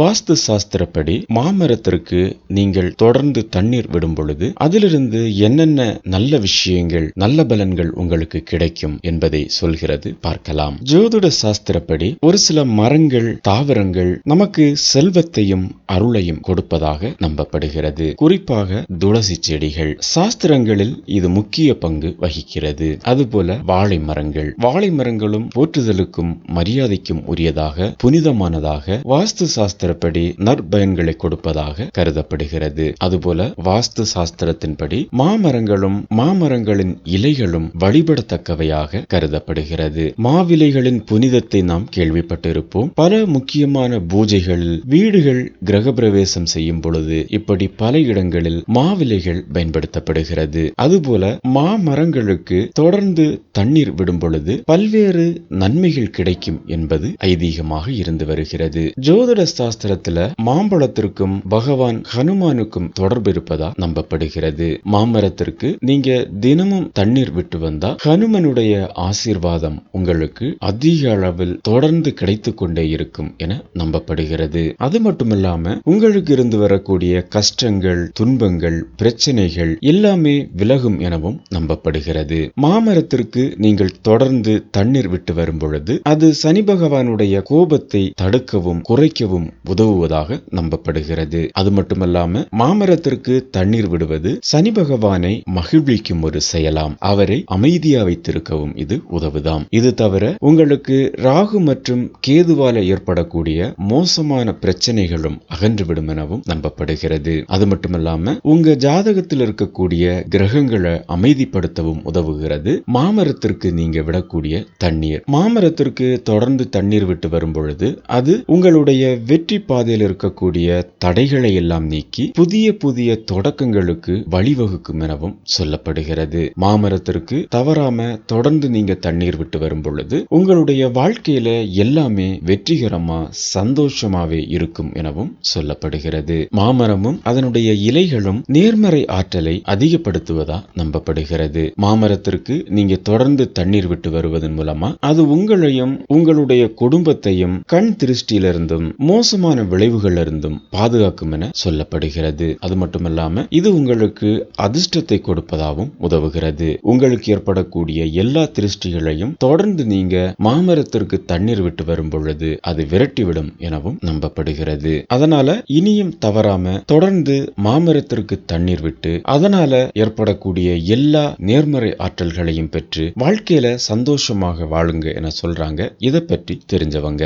வாஸ்து சாஸ்திரப்படி மாமரத்திற்கு நீங்கள் தொடர்ந்து தண்ணீர் விடும் பொழுது அதிலிருந்து என்னென்ன நல்ல விஷயங்கள் நல்ல பலன்கள் உங்களுக்கு கிடைக்கும் என்பதை சொல்கிறது பார்க்கலாம். ஜோதிட சாஸ்திரப்படி ஒரு சில மரங்கள் தாவரங்கள் நமக்கு செல்வத்தையும் அருளையும் கொடுப்பதாக நம்பப்படுகிறது. குறிப்பாக துளசி செடிகள். சாஸ்திரங்களில் இது முக்கிய பங்கு வகிக்கிறது. அதுபோல வாழை மரங்கள். வாழை மரங்களும் போற்றுதலுக்கும் மரியாதைக்கும் உரியதாக புனிதமானதாக வாஸ்து சாஸ்திரப்படி நற்பயன்களை கொடுப்பதாக கருதப்படுகிறது. அதுபோல வாஸ்து சாஸ்திரத்தின்படி மாமரங்களும் மாமரங்களின் இலைகளும் வழிபடத்தக்கவையாக கருதப்படுகிறது. மாவிலைகளின் புனிதத்தை நாம் கேள்விப்பட்டிருப்போம். பல முக்கியமான பூஜைகளில் வீடுகள் கிரகப்பிரவேசம் செய்யும் பொழுது இப்படி பல இடங்களில் மாவிலைகள் பயன்படுத்தப்படுகிறது. அதுபோல மாமரங்களுக்கு தொடர்ந்து தண்ணீர் விடும் பொழுது பல்வேறு நன்மைகள் கிடைக்கும் என்பது ஐதீகமாக இருந்து வருகிறது. ஜோதிட சாஸ்திரத்துல மாம்பழத்திற்கும் பகவான் ஹனுமானுக்கும் தொடர்பு இருப்பதா நம்பப்படுகிறது. மாமரத்திற்கு நீங்க தினமும் தண்ணீர் விட்டு வந்தா ஹனுமனுடைய ஆசீர்வாதம் உங்களுக்கு அதிக அளவில் தொடர்ந்து கிடைத்து கொண்டே இருக்கும் என நம்பப்படுகிறது. அது மட்டுமில்லாம உங்களுக்கு இருந்து வரக்கூடிய கஷ்டங்கள் துன்பங்கள் பிரச்சனைகள் எல்லாமே விலகும் எனவும் நம்பப்படுகிறது. மாமரத்திற்கு நீங்கள் தொடர்ந்து தண்ணீர் விட்டு வரும் பொழுது அது சனி பகவானுடைய கோபத்தை தடுக்கவும் குறைக்கவும் உதவுவதாக நம்பப்படுகிறது. அது மட்டுமல்லாம மாமரத்திற்கு தண்ணீர் விடுவது சனி பகவானை மகிழ்விக்கும் ஒரு செயலாம். அவரை அமைதியா வைத்திருக்கவும் இது உதவுதாம். இது தவிர உங்களுக்கு ராகு மற்றும் கேதுவால ஏற்படக்கூடிய மோசமான பிரச்சனைகளும் அகன்றுவிடும் எனவும் நம்பப்படுகிறது. அது மட்டுமல்லாம உங்க ஜாதகத்தில் இருக்கக்கூடிய கிரகங்களை அமைதிப்படுத்தவும் உதவுகிறது. மாமரத்திற்கு நீங்க விடக்கூடிய தண்ணீர். மாமரத்திற்கு தொடர்ந்து தண்ணீர் விட்டு வரும் பொழுது அது உங்களுடைய வெற்றி பாதையில் இருக்கக்கூடிய தடைகளை எல்லாம் நீக்கி புதிய புதிய தொடக்கங்களுக்கு வழிவகுக்கும் எனவும் சொல்லப்படுகிறது. மாமரத்திற்கு தவறாம தொடர்ந்து நீங்க தண்ணீர் விட்டு வரும் பொழுது உங்களுடைய வாழ்க்கையில எல்லாமே வெற்றிகரமா சந்தோஷமாவே இருக்கும் எனவும் சொல்லப்படுகிறது. மாமரமும் அதனுடைய இலைகளும் நேர்மறை ஆற்றலை அதிகப்படுத்துவதா நம்பப்படுகிறது. மாமரத்திற்கு நீங்க தொடர்ந்து தண்ணீர் விட்டு வருவதன் மூலமா அது உங்களையும் உங்களுடைய குடும்பத்தையும் கண் திருஷ்டியிலிருந்தும் மோசமான விளைவுகள் இருந்தும் பாதுகாக்கும் என சொல்லப்படுகிறது. அது மட்டுமல்லாம இது உங்களுக்கு அதிர்ஷ்டத்தை கொடுப்பதாகவும் உதவுகிறது. உங்களுக்கு ஏற்படக்கூடிய எல்லா திருஷ்டிகளையும் தொடர்ந்து நீங்க மாமரத்திற்கு தண்ணீர் விட்டு வரும் பொழுது அது விரட்டிவிடும் எனவும் நம்பப்படுகிறது. அதனால இனியும் தவறாம தொடர்ந்து மாமரத்திற்கு தண்ணீர் விட்டு அதனால ஏற்படக்கூடிய எல்லா நேர்மறை ஆற்றல்களையும் பெற்று வாழ்க்கையில சந்தோஷமாக வாழுங்க என சொல்றாங்க. இதை பற்றி தெரிஞ்சவங்க.